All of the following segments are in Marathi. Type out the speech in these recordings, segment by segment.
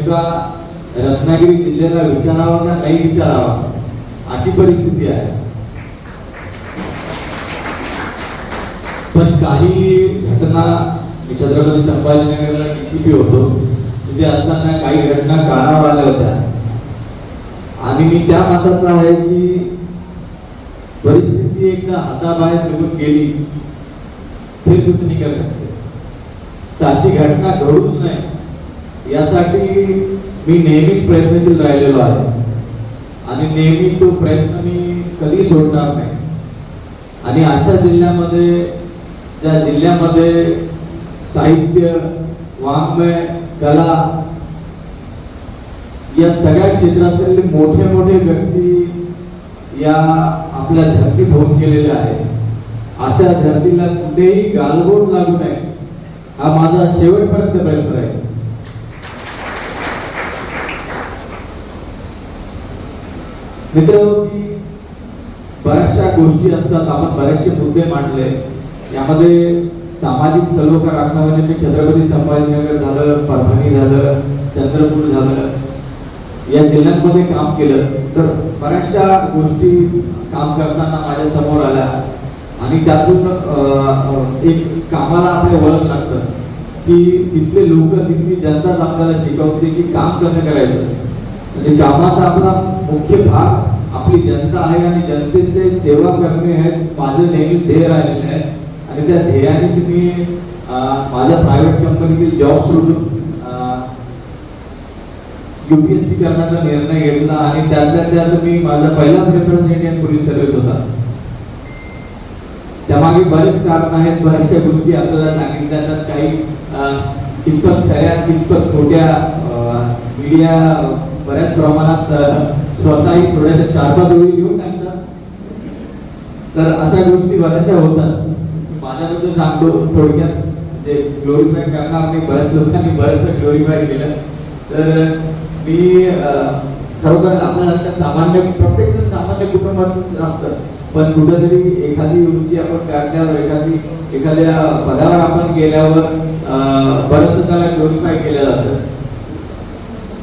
नेमका रत्नागिरी जिल्ह्याला विचारावा का नाही विचारावा. अशी परिस्थिती आहे. पण काही घटना मी छत्रपती संभाजीनगरला डीसीपी होतो. तिथे असताना काही घटना कानावर आल्या होत्या. आणि मी त्या मताचा आहे की परिस्थिती एकदा हाताबाहेर निघून गेली फिर कुछ नाही कर सकते. तर अशी घटना घडूच नाही यासाठी मी नेहमीच प्रयत्नशील राहिलेलो आहे. आणि नेहमी तो प्रयत्न मी कधी सोडणार नाही. आणि अशा जिल्ह्यामध्ये ज्या जिल्ह्यामध्ये साहित्य वाङ्मय कला या सगळ्या क्षेत्रातले मोठे मोठे व्यक्ती या आपल्या धरतीत होऊन गेलेल्या आहेत. अशा धरतीला कुठेही गालबोट लागू नये. हा माझा शेवटपर्यंत प्रयत्न आहे मित्र बऱ्याचशा गोष्टी असतात. आपण बरेचसे मुद्दे मांडले. यामध्ये सामाजिक सलोखा राखणं म्हणजे मी छत्रपती संभाजीनगर झालं परभणी झालं चंद्रपूर झालं. या जिल्ह्यांमध्ये काम केलं. तर बऱ्याचशा गोष्टी काम करताना माझ्यासमोर आल्या. आणि त्यातून अं, एक कामाला आपल्या ओळख लागतं. की तिथले लोक तिथली जनताच आपल्याला शिकवते की काम कसं करायचं. म्हणजे कामाचा आपला मुख्य भाग आपली जनता आहे आणि जनतेचे सेवा करणे हे माझं नेहमी ध्येय राहिलेलं आहे. आणि त्या ध्येयानेच मी माझ्या प्रायव्हेट कंपनीतील जॉब सोडून युपीएससी करण्याचा निर्णय घेतला आणि त्यातल्या त्यात मी माझा पहिला रेफरन्स इंडियन पोलीस सर्व्हिस होता. त्यामागे बरेच कारण आहेत बऱ्याचशा गोष्टी आपल्याला सांगितल्या जातात. काही कितपत खऱ्या कितपत खोट्या मीडिया बऱ्याच प्रमाणात स्वतःही थोड्याशा चार पाच ओळी घेऊन टाकतात. तर अशा गोष्टी बऱ्याचशा होतात. माझ्याबद्दल सांगतो थोडक्यात ते ग्लोरीफाय करणार मी बऱ्याच लोकांनी बरंचसं ग्लोरीफाय केलं. तर मी खरोखर आपण सामान्य प्रत्येक जण सामान्य कुटुंबात असतं. पण कुठेतरी एखादी उंची आपण काढल्यावर एखादी एखाद्या पदावर आपण गेल्यावर अं, बरंचसं त्याला ग्लोरीफाय केलं जातं.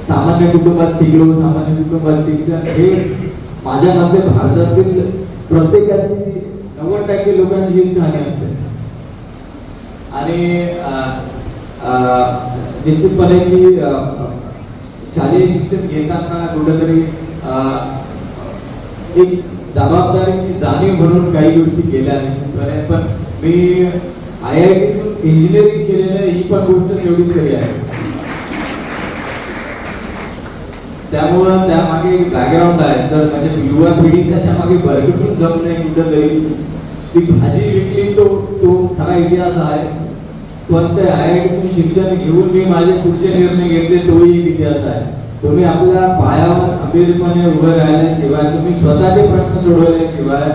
सामान्य कुटुंबात शिकलो सामान्य कुटुंबात शिक्षण हे माझ्या मते भारतातील प्रत्येकाची नव्वद टक्के लोकांची हीच कहाणी असते. आणि निश्चितपणे की शालेय शिक्षण घेताना कुठेतरी अं, एक जबाबदारीची जाणीव म्हणून काही गोष्टी केल्या निश्चितपणे पण मी आय आय टीतून इंजिनिअरिंग केलेलं ही पण गोष्ट एवढीच खरी आहे. त्यामुळं त्यामागे बॅकग्राऊंड आहे. तर म्हणजे युवा पिढी त्याच्यामागे भरकटून जम नाही कुठंतरी. ती भाजी विकली तो तो खरा इतिहास आहे. पण ते आय आय टीतून शिक्षण घेऊन मी माझे पुढचे निर्णय घेतले तोही एक इतिहास आहे. तुम्ही आपल्या पायावर खंबीरपणे उभं राहिल्याशिवाय तुम्ही स्वतःचे प्रश्न सोडवल्याशिवाय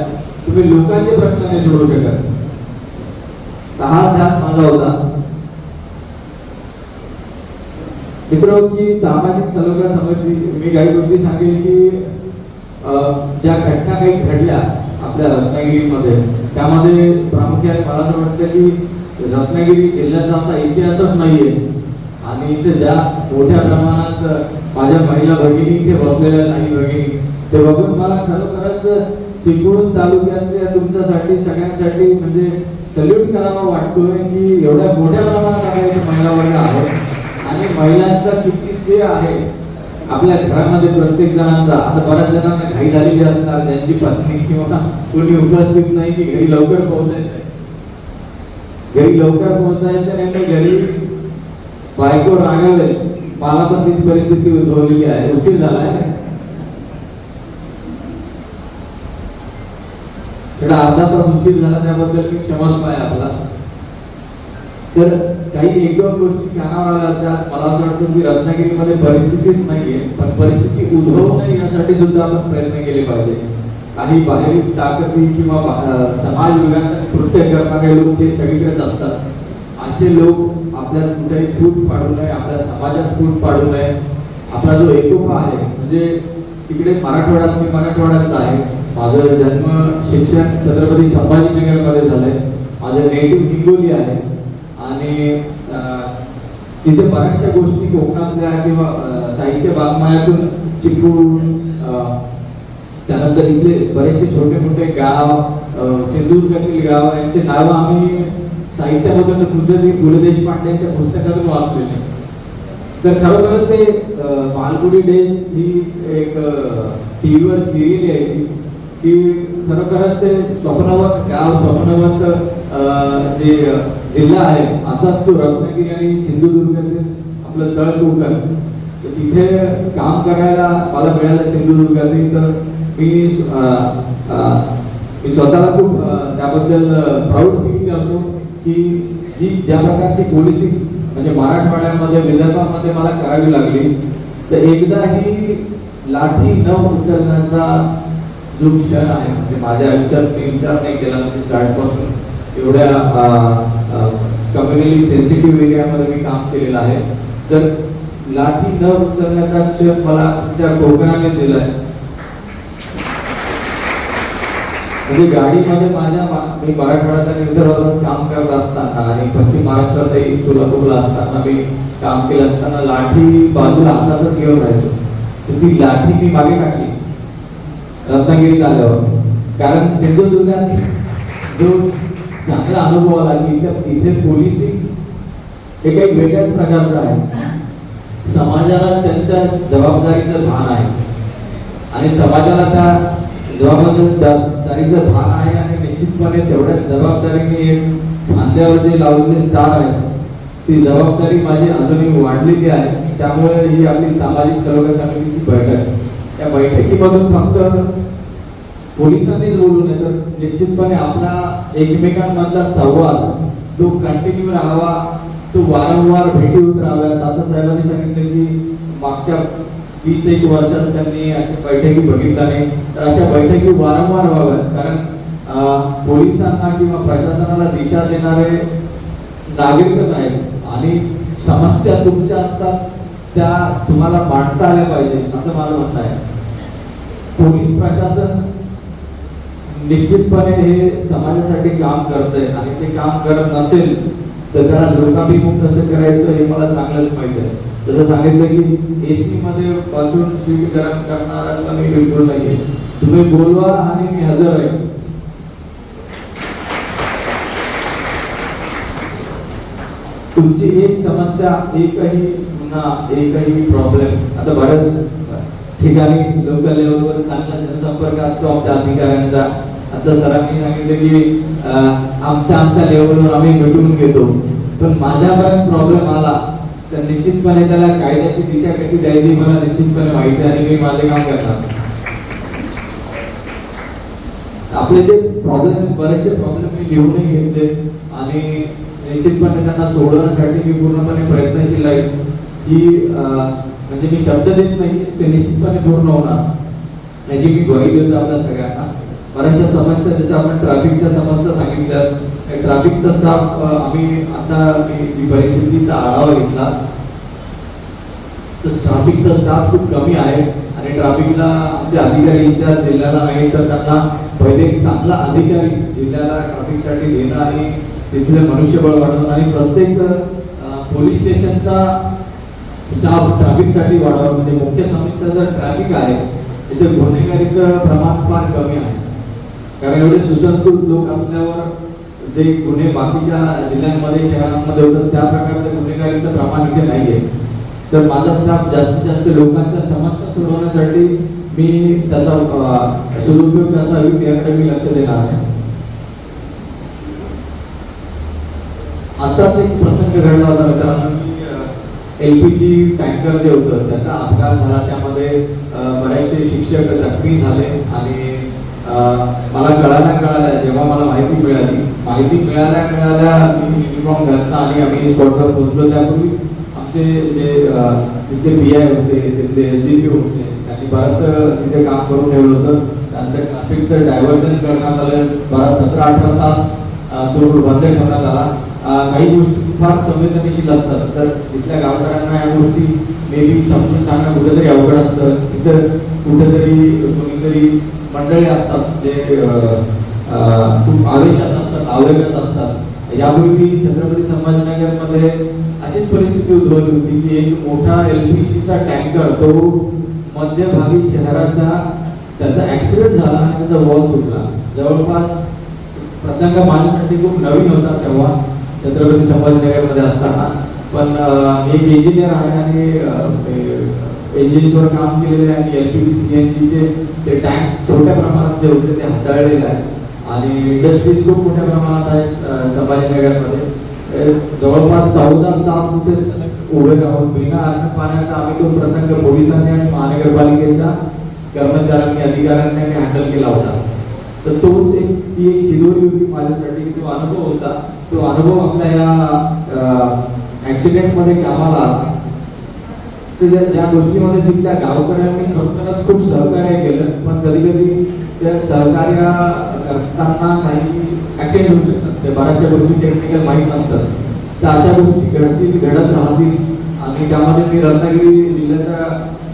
तुम्ही लोकांचे प्रश्न नाही सोडवू शकत. हा ध्यास माझा होता. मित्र की सामाजिक सलोखा समजली. मी काही गोष्टी सांगेल की ज्या घटना काही घडल्या आपल्या रत्नागिरीमध्ये त्यामध्ये प्रामुख्याने मला तर वाटतं की रत्नागिरी जिल्ह्याचा आता इतिहासच नाहीये. आणि इथे ज्या मोठ्या प्रमाणात माझ्या महिला भगिनी इथे बसलेल्या नाही भगिनी ते बघून मला खरोखरच चिपळूण तालुक्याच्या तुमच्यासाठी सगळ्यांसाठी म्हणजे सल्यूट करावा वाटतोय की एवढ्या मोठ्या प्रमाणात आपल्या इथे महिला वर्ग आहे आणि महिलांचा किती आहे? आपल्या घरामध्ये प्रत्येक जणांचा. आता बऱ्याच जणांना घाई झालेली असणार त्यांची पत्नी किंवा कोणी उपस्थित नाही की घरी लवकर पोहोचायचंय. घरी लवकर पोहोचायचं आणि घरी बायको रागावे. मला पण तीच परिस्थिती उद्भवलेली आहे. उशीर झालाय अर्धा तास उशीर झाला त्याबद्दल मी क्षमस्व आहे आपला. तर काही एक दोन गोष्टी कानावर मला असं वाटतं की रत्नागिरीमध्ये परिस्थितीच नाहीये पण परिस्थिती उद्भवू नये यासाठी सुद्धा आपण प्रयत्न केले पाहिजे. काही बाहेरील ताकदी किंवा समाज विघातक कृत्य करणारे लोक ते सगळीकडेच असतात. असे लोक आपल्यात कुठेही फूट पाडू नये आपल्या समाजात फूट पाडू नये. आपला जो एकोपा आहे म्हणजे तिकडे मराठवाड्यात मी मराठवाड्यात आहे. माझं जन्म शिक्षण छत्रपती संभाजीनगरमध्ये झालंय. माझं नेटिव्ह हिंगोली आहे. आणि तिथे बऱ्याचशा गोष्टी कोकणातल्या किंवा साहित्य वाङ्मयातून चिपळूण त्यानंतर इथले बरेचसे छोटे मोठे गाव सिंधुदुर्गातील गाव यांचे नाव आम्ही साहित्यामधून कुठेतरी पु ल देशपांडे यांच्या पुस्तकातून वाचलेले. तर खरोखरच ते मालगुडी डेज ही एक टीव्हीवर सिरियल यायची की खरोखरच ते स्वप्नवत गाव स्वप्नवत अं, जे जिल्हा आहे असाच तो रत्नागिरी आणि सिंधुदुर्गातील आपलं तळ कोकण तर तिथे काम करायला मला मिळालं सिंधुदुर्गातील तर मी मी स्वतःला खूप त्याबद्दल प्राऊड फील करतो की जी ज्या प्रकारची पोलिसिंग म्हणजे मराठवाड्यामध्ये विदर्भामध्ये मला करावी लागली तर एकदा ही लाठी न उचलण्याचा जो क्षण आहे म्हणजे माझ्या आयुष्यात मी विचार नाही केला म्हणजे स्टार्टपासून एवढ्या कम्युनली सेन्सिटिव्ह एरियामध्ये मी काम केलेलं आहे. तर लाठी न उचलण्याचा क्षण मला त्या कोकणाने दिलाय. म्हणजे गाडीमध्ये माझ्या मी मराठवाड्यात आणि काम करत असताना आणि पश्चिम महाराष्ट्रातही सोलापूरला असताना मी काम केलं असताना लाठी बाजूला हातातच घेऊन राहिलो. तर ती लाठी मी मागे टाकली. रत्नागिरीत आल्यावर. कारण सिंधुदुर्गात जो चांगला अनुभव आला की इथे इथे पोलिसिंग हे काही वेगळ्याच प्रकारचं आहे. समाजाला त्यांच्या जबाबदारीचं भान आहे. आणि समाजाला त्या जबाबदारीचं भान आहे आणि निश्चितपणे तेवढ्या जबाबदारीने एक खांद्यावर जे लावलेले स्टार आहे ती जबाबदारी माझी अजूनही वाढलेली आहे. त्यामुळे ही आपली सामाजिक सलोखा समितीची बैठक आहे. त्या बैठकीमधून फक्त पोलिसांनीच बोलू नये तर निश्चितपणे आपला एकमेकांमधला संवाद तो कंटिन्यू राहावा तो वारंवार भेटी होत राहाव्या दादा साहेबांनी सांगितलं की मागच्या वीस एक वर्षात त्यांनी अशा बैठकी बघितल्या नाही. तर अशा बैठकी वारंवार व्हाव्यात. कारण पोलिसांना किंवा प्रशासनाला दिशा देणारे नागरिकच आहेत. आणि समस्या तुमच्या असतात त्या तुम्हाला मांडता आल्या पाहिजे असं मला म्हणणं आहे. पोलीस प्रशासन निश्चितपणे हे समाजासाठी काम करत आहे आणि ते काम करत नसेल तर त्याला लोकाभिमुख कसं करायचं हे मला चांगलंच माहीत आहे. जसं सांगितलं की एसी मध्ये बसून शिवी गरम करणारा मी बिलकुल नाही तुम्ही बोलवा आणि मी हजर आहे. तुमची एक समस्या एकही गुन्हा एकही प्रॉब्लेम आता बऱ्याच ठिकाणी लोकल लेवलवर चांगला जनसंपर्क असतो आमच्या अधिकाऱ्यांचा. आता सरांनी सांगितलं की आमच्या आमच्या लेवलवर आम्ही भेटून घेतो. पण माझ्यापर्यंत प्रॉब्लेम आला तर निश्चितपणे त्याला कायद्याची दिशा कशी द्यायची मला निश्चितपणे माहिती आहे आणि मी माझे काम करणार. आपले जे प्रॉब्लेम बरेचसे प्रॉब्लेम मी लिहूनही घेतले आणि निश्चितपणे त्यांना सोडवण्यासाठी मी पूर्णपणे प्रयत्नशील आहे. की म्हणजे मी शब्द देत नाही ते निश्चितपणे पूर्ण होणार. याची मी ग्वाही देतो आपल्या सगळ्यांना. बऱ्याचशा समस्या जसं आपण ट्रॅफिकच्या समस्या सांगितल्या ट्रॅफिकचा स्टाफ आम्ही आता जी परिस्थितीचा आढावा घेतला तर ट्रॅफिकचा स्टाफ खूप कमी आहे आणि ट्रॅफिकला आमचे अधिकारी इन्चार्ज जिल्ह्याला नाही तर त्यांना पहिले चांगला अधिकारी जिल्ह्याला ट्रॅफिकसाठी देणं आणि तिथले मनुष्यबळ वाढवणं आणि प्रत्येक पोलीस स्टेशनचा स्टाफ ट्रॅफिकसाठी वाढवावा म्हणजे मुख्य समस्या जर ट्रॅफिक आहे तिथे गुन्हेगारीचं प्रमाण फार कमी आहे. कारण एवढे सुसंस्कृत लोक असल्यावर जे गुन्हे बाकीच्या जिल्ह्यांमध्ये शहरांमध्ये होतात त्या प्रकारच्या गुन्हेगारीचं प्रमाण इथे नाहीये. तर माझा स्टाफ जास्तीत जास्त लोकांच्या समस्या सोडवण्यासाठी मी त्याचा सदुपयोग कसा होईल याकडे मी लक्ष देणार आहे. आताच एक प्रसंग घडला होता मित्रांनो. एलपीजी टँकर जे होतं त्याचा अपघात झाला. त्यामध्ये बरेचसे शिक्षक जखमी झाले आणि मला कळाल्या कळाल्या. जेव्हा मला माहिती मिळाली माहिती मिळाल्या मिळाल्या मी युनिफॉर्म घातला आणि आम्ही स्पॉटवर पोहोचलो. त्यापूर्वीच आमचे जे तिथे बी आय होते तिथले एस डी पी होते त्यांनी बरंचसं तिथे काम करून ठेवलं होतं. त्यानंतर ट्रॅफिकचं डायव्हर्जन करण्यात आलं. बराच सतरा अठरा तास तो बंद ठेवण्यात आला. काही गोष्टी फार संवेदनशील असतात. तर तिथल्या गावकऱ्यांना या गोष्टी मे बी समजून सांगणं कुठेतरी अवघड असतं. तिथं कुठेतरी कोणीतरी मंडळी असतात जे खूप आवेशात असतात आवेगात असतात. यापूर्वी छत्रपती संभाजीनगरमध्ये अशीच परिस्थिती उद्भवली होती की एक मोठा एलपीजीचा टँकर तो मध्यभागी शहराचा त्याचा ऍक्सिडेंट झाला आणि त्याचा वॉल तुटला. जवळपास प्रसंग माझ्यासाठी खूप नवीन होता तेव्हा छत्रपती संभाजीनगरमध्ये असताना. पण एक इंजिनियर आहे आणि एजन्सीवर काम केलेले आहे आणि L P D C N जीचे ते टँक्स छोट्या प्रमाणात जे होते ते हाताळलेले आहे आणि इंडस्ट्रीज खूप मोठ्या प्रमाणात आहेत संभाजीनगरमध्ये. जवळपास चौदा तास कुठे उभे राहून बिना अन्न पाण्याचा आम्ही तो प्रसंग पोलिसांनी आणि महानगरपालिकेच्या कर्मचाऱ्यांनी अधिकाऱ्यांनी आम्ही हँडल केला होता. तर तोच एक ती एक शिदोरी होती माझ्यासाठी. तो अनुभव होता. तो अनुभव आपल्या या ऍक्सिडेंटमध्ये कामाला आला. ज्या गोष्टीमध्ये तिथल्या गावकऱ्यांनी खरोखरच खूप सहकार्य केलं पण कधी कधी त्या सहकार्य करताना काही ऍक्सिडेंट होऊ शकतात. त्या बऱ्याचशा गोष्टी टेक्निकल माहीत नसतात. तर अशा गोष्टी घडतील घडत राहतील. आणि त्यामध्ये मी रत्नागिरी जिल्ह्याच्या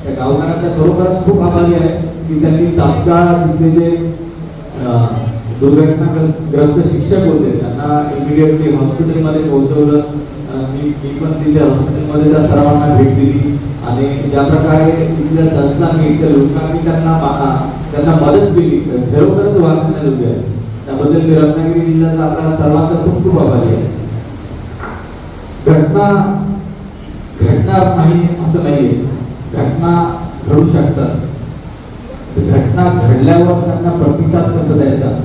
त्या गावकऱ्यांचा खरोखरच खूप आभारी आहे की त्यांनी तात्काळ तिथे जे दुर्घटनाग्रस्त शिक्षक होते त्यांना इमिडिएटली हॉस्पिटलमध्ये पोहोचवलं. मी मी पण तिथे हॉस्पिटलमध्ये त्या सर्वांना भेट दिली. आणि ज्या प्रकारे तिथल्या संस्थांनी इथल्या लोकांनी त्यांना मा- त्यांना मदत केली. खरोखरच वाचण्याजोगी आहे. त्याबद्दल मी रत्नागिरी जिल्ह्याचा आपल्या सर्वांचा खूप खूप आभारी आहे. घटना घटणार नाही असं नाहीये. घटना घडू शकतात. घटना घडल्यावर त्यांना प्रतिसाद कसा द्यायचा?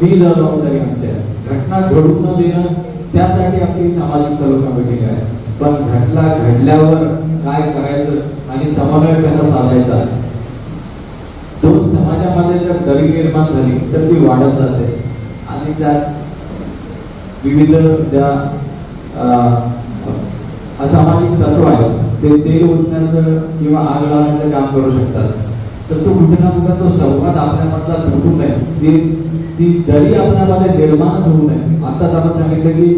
ती जबाबदारी आमची आहे. घटना घडू न देणं त्यासाठी आपली सामाजिक सलोखा मिटिंग आहे. पण घटना घडल्यावर काय करायचं आणि समन्वय कसा साधायचा? दोन समाजामध्ये जर दरी निर्माण झाली तर ती वाढत जाते. आणि त्यात विविध ज्या अं, असामाजिक तत्व आहेत ते तेल ओतण्याचं किंवा आग लावण्याचं काम करू शकतात. तर तो कुठे ना कुठे तो संवाद आपल्यामधला तुटू नये जे ती दरी आपणामध्ये निर्माणच होऊ नये. आताच आपण सांगितलं की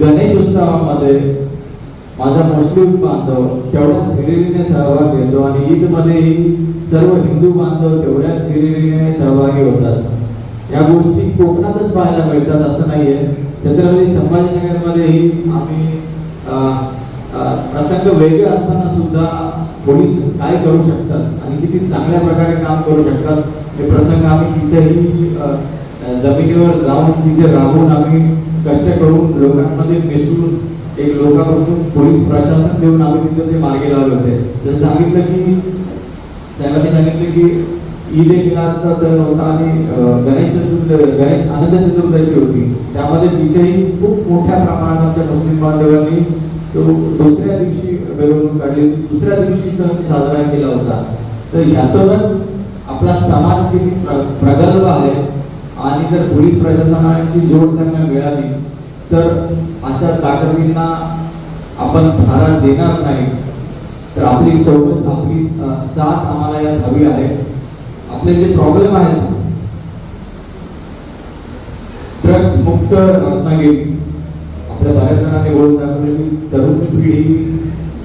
गणेश उत्सवामध्ये माझा मुस्लिम बांधव तेवढ्याच हिरिरीने सहभाग घेतो आणि ईद मध्येही सर्व हिंदू बांधव तेवढ्याच हिरिरीने सहभागी होतात. या गोष्टी कोकणातच पाहायला मिळतात असं नाहीये. छत्रपती संभाजीनगरमध्येही आम्ही अं, प्रसंग वेगळे असताना सुद्धा पोलीस काय करू शकतात आणि किती चांगल्या प्रकारे काम करू शकतात हे प्रसंग आम्ही तिथेही जमिनीवर जाऊन तिथे राहून आम्ही कष्ट करून लोकांमध्ये मिसळून एक लोकांकडून पोलीस प्रशासन देऊन आम्ही तिथे ते मार्गे लावले होते. जसं सांगितलं की त्याला ते सांगितलं की ईद ए मिलादचा सण होता आणि गणेश चतुर्थ गणेश आनंद चतुर्दशी होती. त्यामध्ये तिथेही खूप मोठ्या प्रमाणात मुस्लिम बांधवांनी तो दुसऱ्या दिवशी मिरवणूक काढली. होती दुसऱ्या दिवशी सण साजरा केला होता तर यातूनच आपला समाज किती प्रगल्भ आहे. आणि जर पोलीस प्रशासनाची जोड त्यांना मिळाली तर अशा ताकदींना आपण थारा देणार नाही. तर आपली सोबत आपली साथ आम्हाला यात हवी आहे. आपले जे प्रॉब्लेम आहेत ड्रग्स मुक्त रत्नागिरी आपल्या बऱ्याच जणांनी ओळख दाखवली की तरुण पिढी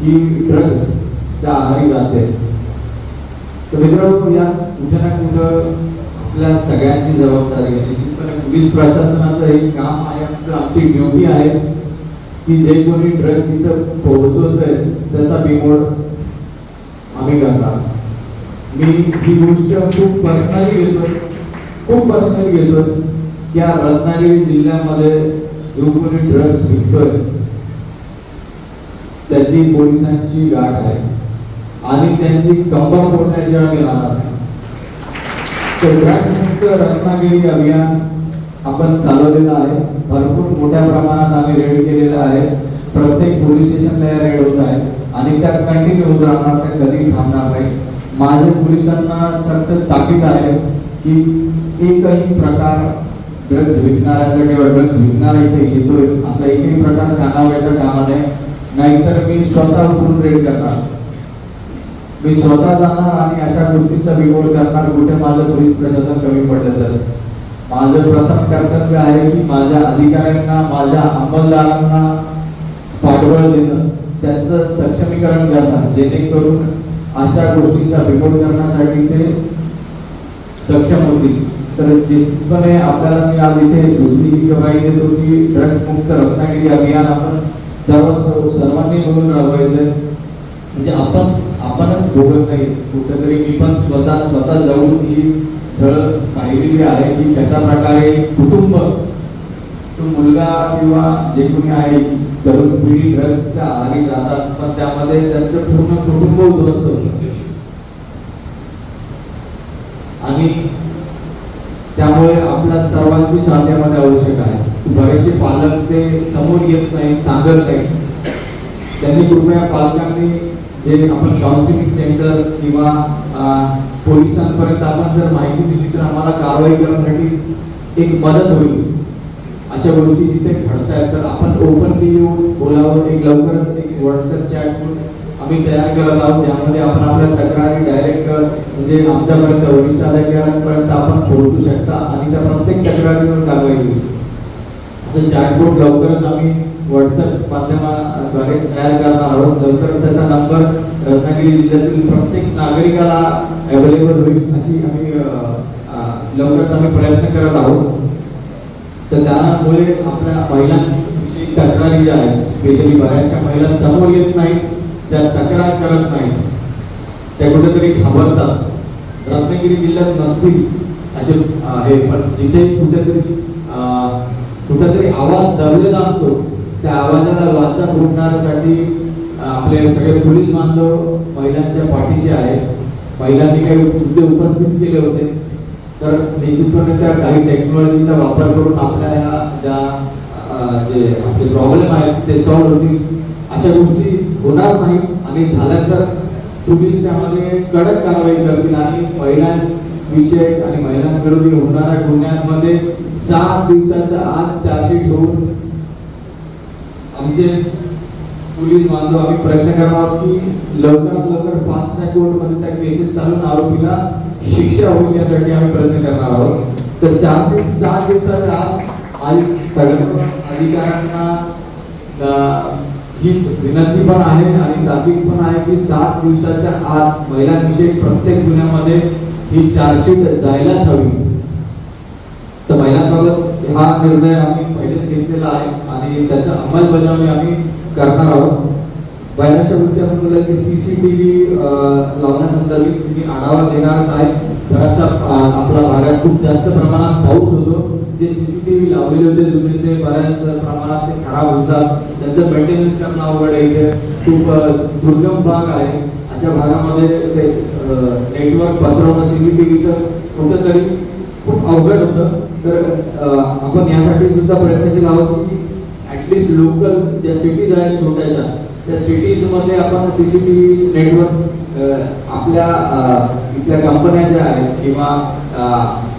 ही ड्रग्सच्या आहारी जाते. तर मित्रांनो या कुठं ना कुठं आपल्या सगळ्यांची जबाबदारी आहे. निश्चितपणे पोलीस प्रशासनाचं एक काम आहे आमचं आमची ड्युटी आहे की जे कोणी ड्रग्ज इथं पोहोचवत आहे त्याचा बिमोड आम्ही करणार. मी ही गोष्ट खूप पर्सनली घेतो खूप पर्सनली घेतो या रत्नागिरी जिल्ह्यामध्ये जो कोणी ड्रग्स विकतोय. त्याची पोलिसांची गाठ आहे. आणि त्यांची कंबर फोडण्याशिवाय मी राहणार नाही. तर मुक्त रत्नागिरी अभियान आपण चालवलेलं आहे. भरपूर मोठ्या प्रमाणात आम्ही रेड केलेलं आहे. प्रत्येक पोलीस स्टेशनला या रेड होत आहे. आणि त्या कंटिन्यू होत राहणार त्या कधी थांबणार नाही. माझे पोलिसांना सक्त ताकीद आहे की एकही प्रकार ड्रग्ज विकणाऱ्याचा केवळ ड्रग्ज विकणारा इथे येतोय. असा एकही प्रकार कानावर येता कामा नये नाहीतर मी स्वतः उतरून रेड करणार. मी स्वतः जाणार आणि अशा गोष्टींचा बिमोड करणार कुठे माझं पोलीस प्रशासन कमी पडलं तर. माझं प्रथम कर्तव्य आहे की माझ्या अधिकाऱ्यांना माझ्या अंमलदारांना पाठबळ देणं. त्यांचं सक्षमीकरण करणं जेणेकरून अशा गोष्टींचा रिपोर्ट करण्यासाठी ते सक्षम होतील. तर निश्चितपणे आपल्याला मी आज इथे दुसरी ही ग्वाही देतो की ड्रग्स मुक्त रत्नागिरी अभियान आपण सर्व सर्वांनी मिळून राबवायचं म्हणजे आपण आपणच भोगत नाही. कुठेतरी मी पण स्वतः स्वतः जाऊन ही झळ पाहिलेली आहे की कशा प्रकारे कुटुंब तो मुलगा किंवा जे कोणी आहे तरुण पिढी ड्रग्सच्या आहारी जातात पण त्यामध्ये त्यांचं पूर्ण कुटुंब उद्ध्वस्त होतं. आणि त्यामुळे आपल्या सर्वांची साध्यामध्ये आवश्यक आहे. बरेचसे पालक ते समोर येत नाही सांगत नाही त्यांनी कृपया पालकांनी जे आपण काउन्सिलिंग सेंटर किंवा पोलिसांपर्यंत आपण जर माहिती दिली तर आम्हाला कारवाई करण्यासाठी एक मदत होईल. अशा गोष्टी जिथे घडत आहेत तर आपण ओपनली येऊन बोलावं एक लवकरच एक व्हॉट्सअप चॅट आम्ही तयार करत आहोत. ज्यामध्ये आपण आपल्या तक्रारी डायरेक्ट म्हणजे आमच्यापर्यंत वरिष्ठ अधिकाऱ्यांपर्यंत आपण पोहोचू शकता. आणि त्या प्रत्येक तक्रारीवर कारवाई होईल. असं चॅटबोर्ड लवकरच आम्ही व्हॉट्सअप माध्यमाद्वारे तयार करणार आहोत. लवकर त्याचा नंबर रत्नागिरी जिल्ह्यातील प्रत्येक नागरिकाला अवेलेबल होईल अशी आम्ही लवकरच आम्ही प्रयत्न करत आहोत. तर त्यामुळे आपल्या महिलांची तक्रारी ज्या आहेत स्पेशली बऱ्याचशा महिला समोर येत नाहीत. त्या तक्रार करत नाहीत त्या कुठेतरी घाबरतात. रत्नागिरी जिल्ह्यात नसतील असे आहे पण जिथे कुठेतरी कुठेतरी आवाज दबलेला असतो त्या आवाजाला वाचा फुटण्यासाठी आपले सगळे पोलीस बांधव महिलांच्या पाठीशी आहेत. महिलांनी काही मुद्दे उपस्थित केले होते. तर निश्चितपणे त्या काही टेक्नॉलॉजीचा वापर करून आपल्या ह्या ज्या जे आपले प्रॉब्लेम आहेत ते सॉल्व्ह होतील. अशा गोष्टी होणार नाही. आणि झालं तर पोलीस त्यामध्ये कडक कारवाई करतील. आणि विषय आणि महिलांविरोधी होणाऱ्या गुन्ह्यांमध्ये सात दिवसाच्या आत चार्जशीट ठेवून आमचे पोलीस बांधव आम्ही प्रयत्न करणार आहोत की लवकरात लवकर फास्ट ट्रॅक कोर्टमध्ये त्या केसेस चालून आरोपीला शिक्षा होईल यासाठी आम्ही प्रयत्न करणार आहोत. तर चारशे सात सहा दिवसाच्या आत आणि सगळ्या अधिकाऱ्यांना अं, हीच विनंती पण आहे आणि ताकीद पण आहे की सात दिवसाच्या आत महिलांविषयी प्रत्येक गुन्ह्यामध्ये ही चार्जशीट जायलाच हवी. तर महिलांबाबत हा निर्णय आम्ही पहिलेच घेतलेला आहे आणि त्याचा अंमलबजावणी आम्ही करणार आहोत. बाहेरच्या गोष्टी आपण बोलला की सीसीटीव्ही लावण्यासंदर्भात तुम्ही आढावा घेणारच आहे. बराचसा आपल्या भागात खूप जास्त प्रमाणात पाऊस होतो. जे सीसीटीव्ही लावलेले होते जुने ते बऱ्याच प्रमाणात ते खराब होतात. त्यांचं मेंटेनन्स करणं अवघड आहे इथे. खूप दुर्गम भाग आहे. अशा भागामध्ये ते नेटवर्क पसरवणं सीसीटीव्हीचं कुठंतरी खूप अवघड होतं. तर आपण यासाठी सुद्धा प्रयत्नशील आहोत की ॲटलिस्ट लोकल ज्या सिटीज आहेत छोट्याशा त्या सिटीजमध्ये आपण C C T V network आपल्या इथल्या कंपन्या ज्या आहेत किंवा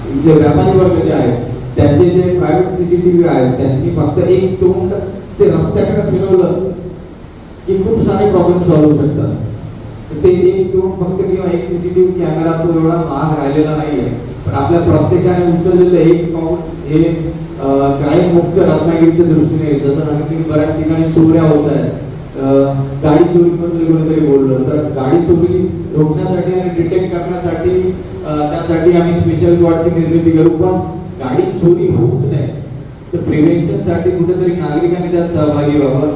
इथले व्यापारी वर्ग जे आहेत त्यांचे जे प्रायव्हेट सीसीटीव्ही आहेत त्यांनी फक्त एक तोंड ते रस्त्याकडे फिरवलं की खूप सारे प्रॉब्लेम सॉल्व्ह होऊ शकतात. ते एक तोंड फक्त किंवा एक सीसीटीव्ही कॅमेरा तो एवढा महाग राहिलेला नाहीये. पण आपल्या प्रत्येकाने उचललेलं एक पाऊल हे क्राईम मुक्त रत्नागिरीच्या दृष्टीने जसं आणखी बऱ्याच ठिकाणी चोऱ्या होत आहेत. गाडी चोरी कोणीतरी बोललं. तर गाडी चोरी रोखण्यासाठी आणि डिटेक्ट करण्यासाठी त्यासाठी आम्ही स्पेशल स्क्वॉडची निर्मिती करू. पण गाडी चोरी होऊच नये तर प्रिव्हेन्शनसाठी कुठेतरी नागरिकांनी त्यात सहभागी व्हावं.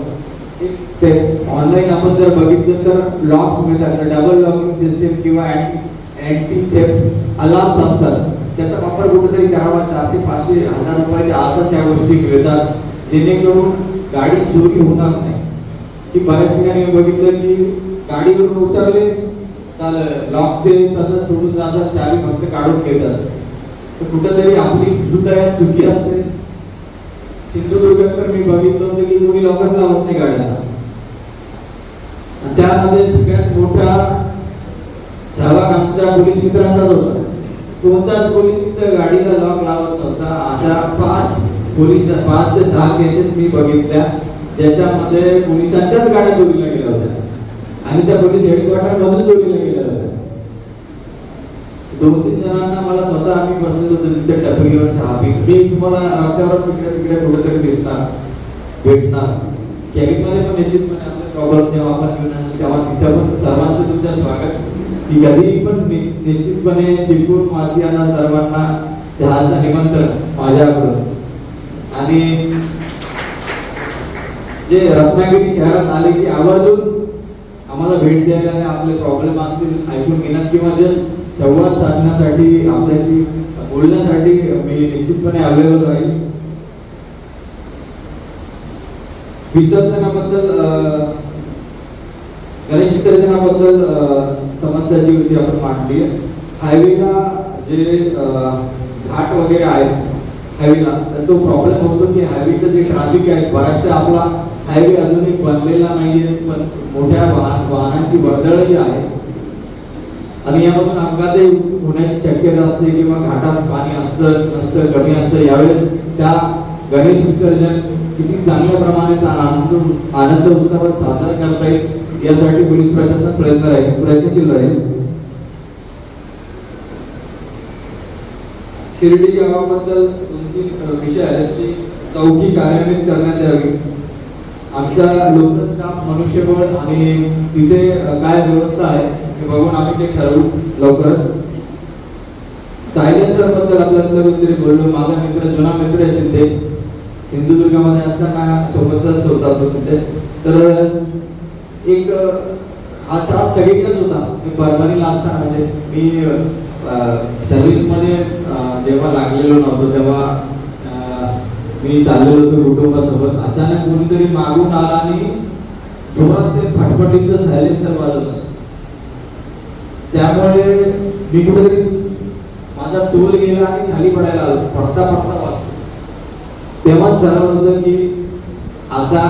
एक ते ऑनलाईन आपण जर बघितलं तर लॉक्स मिळतात. डबल लॉकिंग सिस्टीम किंवा अँटी थेफ्ट अलार्म्स असतात. त्याचा वापर कुठेतरी करावा चारशे पाचशे हजार रुपयाच्या आतच या गोष्टी मिळतात जेणेकरून गाडी चोरी होणार नाही. की बऱ्याच ठिकाणी बघितलं की गाडीवरून उतरले चालेल. लॉक ते तसंच सोडून जातात चावी फक्त काढून घेतात. तर कुठंतरी आपली सुद्धा यात चुकी असते. सिंधुदुर्गात तर मी बघितलं होतं की कोणी लॉकच लावत नाही गाड्याला त्यामध्ये सगळ्यात मोठा सहभाग आमच्या पोलीस मित्रांचाच होता. कोणताच पोलीस तिथं गाडीला लॉक लावत नव्हता. अशा पाच पोलीस पाच ते सहा केसेस मी बघितल्या. ज्याच्यामध्ये पोलिसांच्याच गाड्या चोरीला गेल्या होत्या. आणि त्या पोलीस हेडक्वार्टर मधून चोरीला दोन तीन जणांना मला स्वतः आम्ही बसलेलो होतो तिथे टपरीवर चहा पी मी तुम्हाला रस्त्यावर तिकडे तिकडे कुठेतरी दिसणार भेटणार. कॅबिनमध्ये पण निश्चितपणे आपले प्रॉब्लेम जेव्हा आपण घेऊन तेव्हा तिथं पण सर्वांचं तुमचं स्वागत. की कधीही पण निश्चितपणे निश्चितपणे माझी यांना सर्वांना चहाचं निमंत्रण माझ्याकडून. आणि जे रत्नागिरी शहरात आले की आवर्जून आम्हाला भेट द्यायला आपले प्रॉब्लेम असतील ऐकून घेणार किंवा जस्ट संवाद साधण्यासाठी आपल्याशी बोलण्यासाठी मी निश्चितपणे अवेलेबल राहील. विसर्जनाबद्दल गणेश विसर्जनाबद्दल समस्या जी होती आपण मांडली हायवेला जे घाट वगैरे आहेत हायवेला तर तो प्रॉब्लेम होतो की हायवेचं जे ट्रॅफिक आहे बराचशा आपला हायवे अजूनही बनलेला नाहीये पण मोठ्या वाहन वाहनांची वर्दळही आहे. आणि यामधून अपघातही होण्याची शक्यता असते किंवा घाटात पाणी असतं नसतं कमी असतं. यावेळेस त्या गणेश विसर्जन किती चांगल्या प्रमाणे आनंद आनंद उत्सवात साजरा करता येईल यासाठी पोलीस प्रशासन प्रयत्न राहील प्रयत्नशील राहील. शिर्डी गावाबद्दल दोन तीन विषय आहेत की चौकी कार्यान्वित करण्यात यावी. आमचा लोकल स्टाफ मनुष्यबळ आणि तिथे काय व्यवस्था आहे हे बघून आम्ही ते ठरवू लवकरच. सायलेन्सरबद्दल आपल्याला बोललो माझा मित्र जुना मित्र आहे सिद्धेश. सिंधुदुर्गामध्ये असताना सोबतच होता तो तिथे. तर एक हा त्रास सगळीकडेच होता. मी परभणीला असताना म्हणजे मी सर्व्हिसमध्ये जेव्हा लागलेलो नव्हतो तेव्हा मी चाललेलो होतो कुटुंबासोबत. अचानक कोणीतरी मागून आला आणि जोरात ते फटफटीचं सायलेन्सर वाजवलं त्यामुळे मी कुठेतरी माझा तोल गेला आणि खाली पडायला आलो. पडता पडता वाचतो तेव्हाच ठरवलं होतं की आता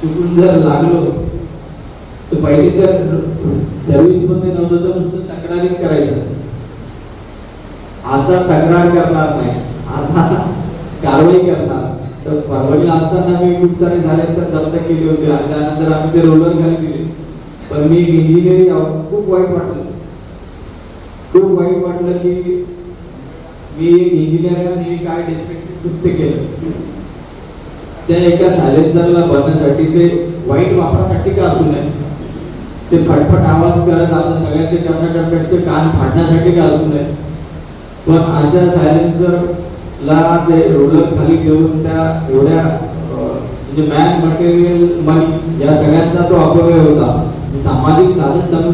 चुकून जर लागलो तर पहिले जर सर्व्हिसमध्ये नव्हतं तर नुसतं तक्रारीच करायचं. आता तक्रार करणार नाही. आता कारवाई करतात. तर परभणीला असताना मी खूप सारे झाले तर जप्त केले होते. आणि त्यानंतर आम्ही ते रोलर खाली दिले. पण मी इंजिनिअरिंग खूप वाईट वाटलं. खूप वाईट वाटलं की मी एक इंजिनियर आणि काय डिस्पेक्टेड कृत्य केलं. त्या एका सायलेन्सरला बनण्यासाठी ते वाईट वापरासाठी का असू नये? ते फटफट आवाज करत आपल्या सगळ्यांचे टप्प्याटप्प्याचे कान फाडण्यासाठी का असू नये? पण अशा ला ते रोलर खाली घेऊन त्या एवढ्या म्हणजे मॅन मटेरियल मनी या सगळ्यांचा तो अपव्यय होता. म्हणजे सामाजिक साधन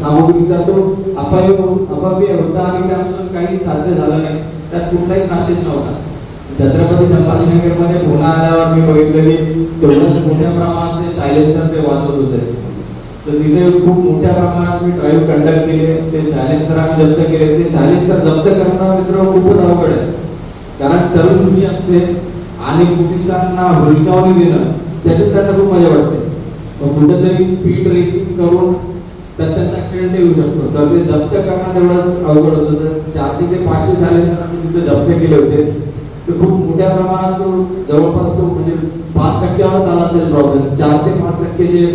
सामग्रीचा तो अपव्य हो, अपव्यय होता आणि त्यामधून काही साध्य झालं नाही. त्यात कुठलाही नाशिक नव्हता. छत्रपती संभाजीनगरमध्ये पुन्हा आल्यावर मी बघितलं की तेवढ्याच मोठ्या प्रमाणात ते सायलेन्सर ते वाजवत होते. तर तिथे खूप मोठ्या प्रमाणात मी ड्राईव्ह कंडक्ट केले. ते सायलेन्सर आम्ही जप्त केले. ते सायलेन्सर जप्त करणं मित्र खूपच अवघड आहे. कारण तरुण मुली असते आणि पोलिसांना हुलकावणी देणं त्याच्यात त्यांना खूप मजा वाटते. मग कुठेतरी स्पीड रेसिंग करून त्यात त्यांना ऍक्सिडेंट येऊ शकतो. तर ते जप्त करणं तेवढंच अवघड होतं. तर चारशे ते पाचशे सायलेन्सर आम्ही तिथे जप्त केले होते. तर खूप मोठ्या प्रमाणात तो जवळपास तो म्हणजे पाच टक्क्यावर आला असेल प्रॉब्लेम चार ते पाच टक्के जे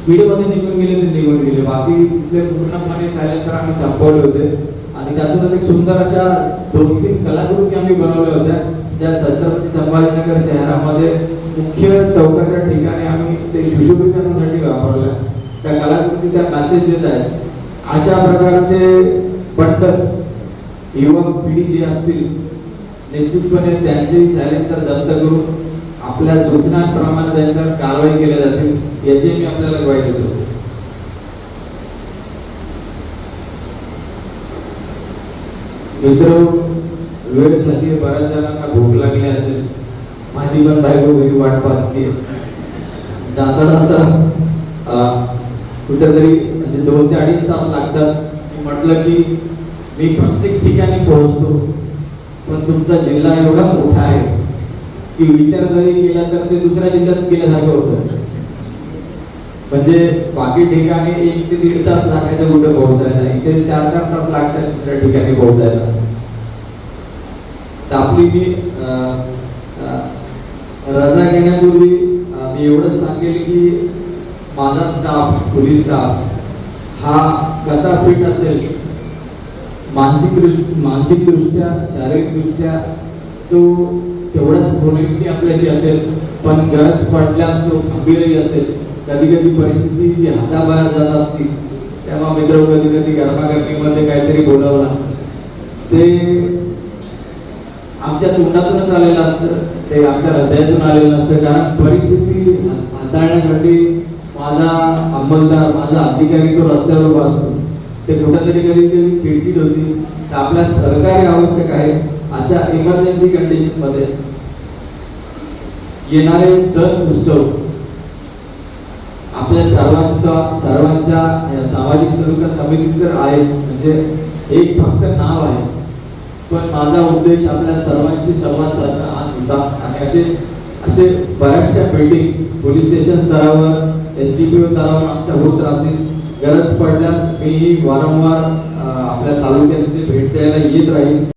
स्पीडमध्ये निघून गेले ते निघून गेले. बाकी तिथले पूर्णपणे सायलेन्सर आम्ही संपवले होते. आणि त्यातूनच एक सुंदर अशा दोन तीन कलाकृती आम्ही बनवल्या होत्या. ज्या छत्रपती संभाजीनगर शहरामध्ये मुख्य चौकाच्या ठिकाणी आम्ही ते सुशोभीकरणासाठी वापरल्या. त्या कलाकृती त्या मॅसेज देत आहेत. अशा प्रकारचे पटक युवक पिढी जी असतील निश्चितपणे त्यांचे सायलेन्सर दत्त करून आपल्या सूचनांप्रमाणे त्यांच्यावर कारवाई केल्या जाते याची मी आपल्याला ग्वाही देतो. मित्र वेळ झाली बऱ्याच जणांना भूक लागली असेल. माझी पण बायको घरी वाट पाहते. जाता जाता कुठेतरी म्हणजे दोन ते अडीच तास लागतात. मी म्हटलं की मी प्रत्येक ठिकाणी पोहोचतो पण तुमचा जिल्हा एवढा मोठा आहे की विचार जरी केला तर ते दुसऱ्या जिल्ह्यात केल्यासारखं होतं. म्हणजे बाकी ठिकाणी एक ते दीड तास लागायचं कुठे पोहोचायला इथे चार चार तास लागतात दुसऱ्या ठिकाणी पोहोचायला. तर आपली मी रजा घेण्यापूर्वी मी एवढंच सांगेल की माझा स्टाफ पोलीस स्टाफ हा कसा फिट असेल मानसिक मानसिकदृष्ट्या मानसिक दृष्ट्या शारीरिक दृष्ट्या तो तेवढाच प्रोनेक्टली आपल्याशी असेल पण गरज पडल्यास तो खंबीरही असेल. कधी कधी परिस्थिती जी हाताबाहेर जात असतील तेव्हा मित्र कधी कधी गरमागरमीमध्ये काहीतरी बोलावं ते आमच्या तोंडातूनच आलेलं असतं ते आमच्या हृदयातून आलेलं नसतं कारण परिस्थिती हाताळण्यासाठी माझा अंमलदार माझा अधिकारी तो रस्त्यावर उभा असतो. ते कुठेतरी कधी कधी चिडचिड होती. तर आपल्या सहकार्य आवश्यक आहे अशा इमर्जन्सी कंडिशनमध्ये येणारे सण उत्सव आपल्या सर्वांचा सर्वांच्या सामाजिक स्वरूपात समितीत तर आहे म्हणजे एक फक्त नाव आहे. पण माझा उद्देश आपल्या सर्वांशी संवाद साधणं हा होता आणि असे असे बऱ्याचशा मीटिंग पोलीस स्टेशन स्तरावर एस डी पी स्तरावर आमच्या होत राहतील. गरज पडल्यास मी वारंवार आपल्या तालुक्यात भेट द्यायला येत राहील